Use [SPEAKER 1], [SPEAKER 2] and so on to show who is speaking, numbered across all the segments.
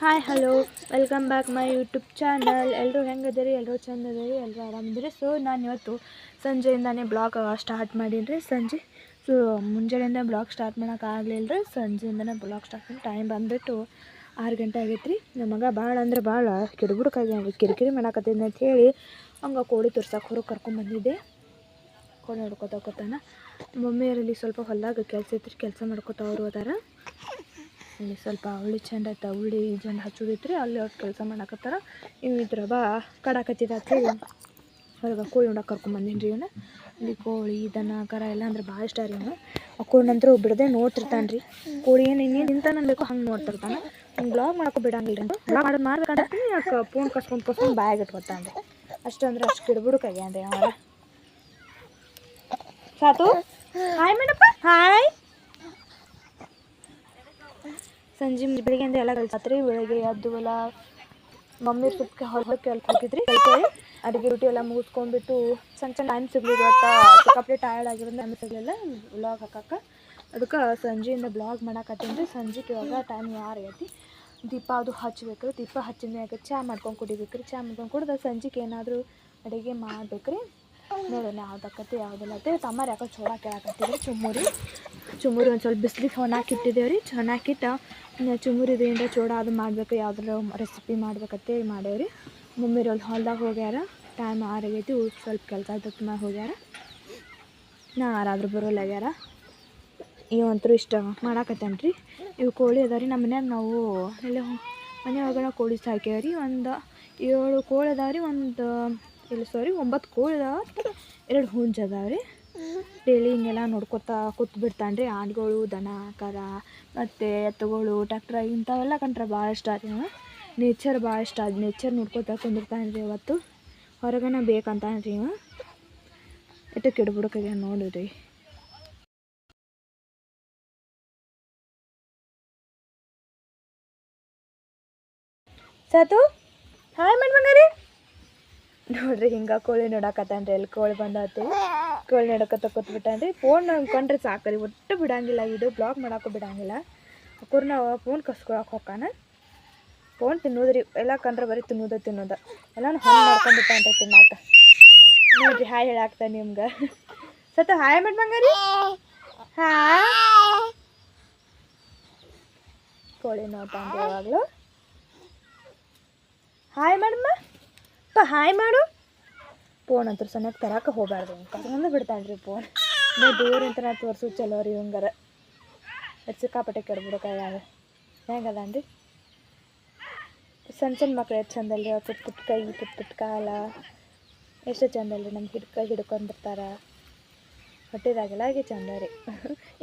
[SPEAKER 1] Hi hello welcome back my YouTube channel ಎಲ್ಲರೂ ಹೆಂಗದಿರಿ ಎಲ್ಲರೂ ಚಂದ ಎಲ್ಲರೂ ಆರಾಮಿದ್ರಿ ಸೊ ನಾನು ಇವತ್ತು ಸಂಜೆಯಿಂದಾನೇ ಬ್ಲಾಗ್ ಸ್ಟಾರ್ಟ್ ಮಾಡೀನಿ ರೀ ಸಂಜೆ ಸೊ ಮುಂಜಾನೆಯಿಂದ ಬ್ಲಾಗ್ ಸ್ಟಾರ್ಟ್ ಮಾಡೋಕ್ಕಾಗಲಿಲ್ಲ ರೀ ಸಂಜೆಯಿಂದನೇ ಬ್ಲಾಗ್ ಸ್ಟಾರ್ಟ್ ಮಾಡಿ ಟೈಮ್ ಬಂದುಬಿಟ್ಟು ಆರು ಗಂಟೆ ಆಗೈತೆ ರೀ ನಮ್ಮ ಮಗ ಭಾಳ ಅಂದ್ರೆ ಭಾಳ ಕಿಡ್ಬುಡ್ಕಾಗ್ಯಾನ ಕಿರಿಕಿರಿ ಮಾಡಾಕತ್ತೀನಿ ಅಂತ ಹೇಳಿ ಹಂಗೆ ಕೋಳಿ ತೋರ್ಸಕ್ಕೆ ಹೊರಗೆ ಕರ್ಕೊಂಬಂದಿದ್ದೆ ಕೋಳಿ ನೋಡ್ಕೊತ ಹೋಗ್ತಾನ ಮಮ್ಮಿಯರಲ್ಲಿ ಸ್ವಲ್ಪ ಹೊಲ್ದಾಗ ಕೆಲಸ ಇತ್ತು ಕೆಲಸ ಮಾಡ್ಕೊತ ಅವರು ಅದಾರ. ಇಲ್ಲಿ ಸ್ವಲ್ಪ ಹುಳಿ ಚೆಂದ ಐತೆ ಹುಳಿ ಜಂಡ ರೀ ಅಲ್ಲಿ ಅವ್ರು ಕೆಲಸ ಮಾಡಾಕತ್ತಾರ. ಇವು ಇದ್ರ ಬಾ ಕಡಾಕತ್ತಿದ ಅಂತ ಹೇಳಿ. ಹೊರಗೆ ಕೋಳಿ ಉಂಡಕ್ಕೆ ಕರ್ಕೊಂಬಂದೀನಿ ರೀ ಇವನು. ಇಲ್ಲಿ ಕೋಳಿ, ದನ, ಕರ ಎಲ್ಲ ಅಂದ್ರೆ ಭಾಳ ಇಷ್ಟ ರೀ ಇವನು. ಆ ಕೋಳಿನಂತರೂ ಬಿಡದೆ ನೋಡ್ತಿರ್ತಾನೆ ರೀ ಕೋಳಿ ಏನು ಇನ್ನೇನು ಬೇಕು ಹಂಗೆ ನೋಡ್ತಿರ್ತಾನೆ. ಹಿಂಗೆ ಬ್ಲಾಗ್ ಮಾಡೋಕೆ ಬಿಡಂಗಿಲ್ಲ ರೀ ಬ್ಲಾಗ್ ಮಾಡೋದು ಮಾಡ್ಬೇಕಂದ್ರೆ ಯಾಕೆ ಫೋನ್ ಕಸ್ಕೊಂಡು ಕಸ್ಕೊಂಡು ಬಾಯಾಗ ಇಟ್ಕೊತಾನೆ ರೀ ಅಷ್ಟಂದ್ರೆ ಅಷ್ಟು ಕಿಡ್ಬುಡಕ್ಕಾಗ್ಯಾನ ರೀ ಅವ ಸಾತು? ಹಾಯ್ ಮೇಡಪ್ಪ. ಹಾಯ್ ಸಂಜೆ ಬೆಳಿಗ್ಗೆಯಿಂದ ಎಲ್ಲ ಕಲ್ಸಾತ್ರಿ ಬೆಳಿಗ್ಗೆ ಎದ್ದು ಎಲ್ಲ ಮಮ್ಮಿ ಸುಪ್ಪಕ್ಕೆ ಹೊರಗೆ ಕೆಲಸ ಹೋಗಿದ್ರಿ. ಅಡುಗೆ ರೊಟ್ಟಿ ಎಲ್ಲ ಮುಗಿಸ್ಕೊಂಡ್ಬಿಟ್ಟು ಸಣ್ಣ ಸಣ್ಣ ಟೈಮ್ ಸಿಗ್ಲಿಲ್ಲ ಇವತ್ತು ಸಿಕ್ಕಾಪಟ್ಟೆ ಟಯರ್ಡ್ ಆಗಿರೋದು ಟೈಮ್ ಸಿಗಲಿಲ್ಲ. ಬ್ಲಾಗ್ ಹಾಕಕ್ಕೆ. ಅದಕ್ಕೆ ಸಂಜೆಯಿಂದ ಬ್ಲಾಗ್ ಮಾಡಕತ್ತೀನಿ ರೀ ಸಂಜೆಗೆ ಇವಾಗ ಟೈಮ್ ಯಾರು ಐತಿ? ದೀಪ ಅದು ಹಚ್ಬೇಕು ದೀಪ ಹಚ್ಚಿದ ಮ್ಯಾಗ ಚಹಾ ಮಾಡ್ಕೊಂಡು ಕುಡಿಬೇಕು ರೀ ಚಹಾ ಮಾಡ್ಕೊಂಡು ಕುಡಿದ ಸಂಜೆಗೆ ಏನಾದರೂ ಅಡುಗೆ ಮಾಡ್ಬೇಕು ರೀ ನೋಡೋಣ ಯಾವ್ದು ಆಕತಿ ಯಾವುದಿಲ್ಲ ಅಂತ ತಮ್ಮಾರು ಯಾಕೋ ಚೋಳ ಚುಮ್ಮು ಚುಮ್ಮುರಿ. ಚುಮ್ಮುರಿ ಒಂದು ಸ್ವಲ್ಪ ಬಿಸಿಲಿಗೆ ಹೊಣಾಕಿ ಇಟ್ಟಿದ್ದೇವೆ ರೀ. ಚೆನ್ನಾಗಿಟ್ಟು ಚುಮುರಿ ಏನಾರ ಚೋಡ ಅದು ಮಾಡ್ಬೇಕು, ಯಾವ್ದಾರ ರೆಸಿಪಿ ಮಾಡ್ಬೇಕಂತೇಳಿ ಮಾಡೇವ್ರಿ ಮಮ್ಮಿ ಅಲ್ಲಿ ಹೊಲ್ದಾಗ ಹೋಗ್ಯಾರ ಟೈಮ್ ಆರಾಗೈತಿ ಸ್ವಲ್ಪ ಕೆಲಸ ಅದಕ್ಕೆ ಮ್ಯಾಗ ಹೋಗ್ಯಾರ. ನಾ ಆರಾದ್ರೂ ಬರೋಲ್ಲಾಗ್ಯಾರ ಇವಂತರೂ ಇಷ್ಟ ಮಾಡಾಕತ್ತೇನೆ ರೀ. ಇವು ಕೋಳಿ ಅದಾವ ರೀ ನಮ್ಮ ಮನ್ಯಾಗ ನಾವು ಎಲ್ಲ ಮನೆ ಕೋಳಿ ಸಾಕ್ಯಾವ ಒಂದು ಏಳು ಕೋಳಿ ಅದಾವ ರೀ, ಒಂದು ಇಲ್ಲ ಸಾರಿ, ಒಂಬತ್ತು ಕೋಳಿ ಅದಾವ, ಎರಡು ಹುಂಜ ಅದಾವ ರೀ. ಡೈಲಿ ಹಿಂಗೆಲ್ಲ ನೋಡ್ಕೊತಾ ಕೂತ್ಬಿಡ್ತಾನೆ ರೀ ಆಡುಗಳು ದನ, ಕರ, ಮತ್ತು ಎತ್ತುಗಳು ಟ್ಯಾಕ್ಟ್ರ ಇಂಥವೆಲ್ಲ ಕಂಡ್ರೆ ಭಾಳ ಇಷ್ಟ ರೀ ನೇಚರ್ ಭಾಳ ಇಷ್ಟ. ಅದು ನೇಚರ್ ನೋಡ್ಕೊತಾ ಕುಂದಿರ್ತಾನೆ ರೀ ಅವತ್ತು. ಹೊರಗನ ಬೇಕಂತಾನೆ ರೀ ಇವ ಕಿಡ್ಬಿಡಕ್ಕೆ ನೋಡಿರಿ ಸಾತು, ಹಾಯ್ ಮಾಡ್ಬಂಗಾರಿ ನೋಡ್ರಿ ಹಿಂಗೆ ಕೋಳಿ ನೋಡಕತ್ತಾನ್ರಿ. ಎಲ್ಲಿ ಕೋಳಿ ಬಂದಾತಿ. ಕೋಳಿ ನೋಡಕತ್ತ ಕೂತ್ಬಿಟ್ಟಾನ್ರಿ ಫೋನ್ ಅನ್ಕೊಂಡ್ರೆ ಸಾಕ್ರಿ. ಒಟ್ಟು ಬಿಡಂಗಿಲ್ಲ. ಇದು ಬ್ಲಾಗ್ ಮಾಡೋಕ್ಕೂ ಬಿಡಂಗಿಲ್ಲ. ಅಕ್ಕೂರ್ನ ಫೋನ್ ಕಸ್ಕೊಳಕ್ಕೆ ಹೋಗಾನ ಫೋನ್ ತಿನ್ನೋದ್ರಿ. ಎಲ್ಲ ಕಂಡ್ರೆ ಬರೀ ತಿನ್ನೋದ ತಿನ್ನೋದ. ಎಲ್ಲಾನು ಹೊಂದು ಮಾಡ್ಕೊಂಡ್ಬಿಟ್ಟಾನ್ರಿ ತಿನ್ನಾಕ ನೋಡ್ರಿ, ಹಾಯ್ ಹೇಳಾಕ್ತ ನಿಮ್ಗೆ. ಸತ, ಹಾಯ್ ಮಾಡ್ಬಂಗಾರಿ ಹಾ? ಕೋಳಿ ನೋಡ್ತಾನ್ರಿ ಯಾವಾಗಲೂ. ಹಾಯ್ ಮಾಡಮ್ಮ. ಪ, ಹಾಯ್ ಮಾಡು. ಫೋನ್ ಅಂತ ಸಣ್ಣಕ್ಕೆ ತರಕ್ಕೆ ಹೋಗ್ಬಾರ್ದು ಕರ್ಕೊಂಡು ಬಿಡ್ತಾನೆ ರೀ ಫೋನ್ ನೀವು ದೂರ ಅಂತ ನಾ ತೋರಿಸು, ಚಲೋ ರೀ ಇವಂಗಾರ. ಅದು ಸಿಕ್ಕಾಪಟ್ಟೆ ಕೆಡ್ಬಿಡಕ್ಕಾಗ ಅಂದ್ರಿ ಸಣ್ಣ ಸಣ್ಣ ಮಕ್ಳು ಎಷ್ಟು ಚಂದಲ್ರಿ ಅವ್ರು ಪುಟ್ ಪುಟ್ ಕೈ, ಪುಟ್ ಪುಟ್ ಕಾಲ. ಎಷ್ಟು ಚಂದ ಅಲ್ರಿ ನಮ್ಮ ಹಿಡ್ಕ ಹಿಡ್ಕೊಂಡಿರ್ತಾರೆ ಹೊಟ್ಟಿದಾಗೆಲ್ಲ ಹಾಗೆ ಚಂದ ರೀ.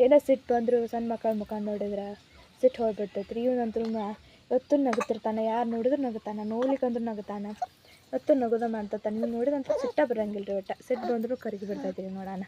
[SPEAKER 1] ಏನೋ ಸಿಟ್ಟು ಬಂದರು ಸಣ್ಣ ಮಕ್ಕಳ ಮುಖ ನೋಡಿದ್ರೆ, ಸಿಟ್ಟು ಹೋಗ್ಬಿಡ್ತೈತೆ ರೀ ಇವನಂತೂ ಇವತ್ತು ನಗುತ್ತಿರ್ತಾನೆ, ಯಾರು ನೋಡಿದ್ರು ನಗುತ್ತಾನೆ, ನೋಡ್ಲಿಕ್ಕಂದ್ರೂ ನಗುತ್ತಾನೆ. ಇವತ್ತು ನಗೋದ ಅಂತ ನೀವು ನೋಡಿದಂತ ಸಿಟ್ಟ ಬರಂಗಿಲ್ಲ ರೀ ಒಟ್ಟು. ಸಿಟ್ಟು ಬಂದರೂ ಕರಗಿ ರೀ ನೋಡೋಣ.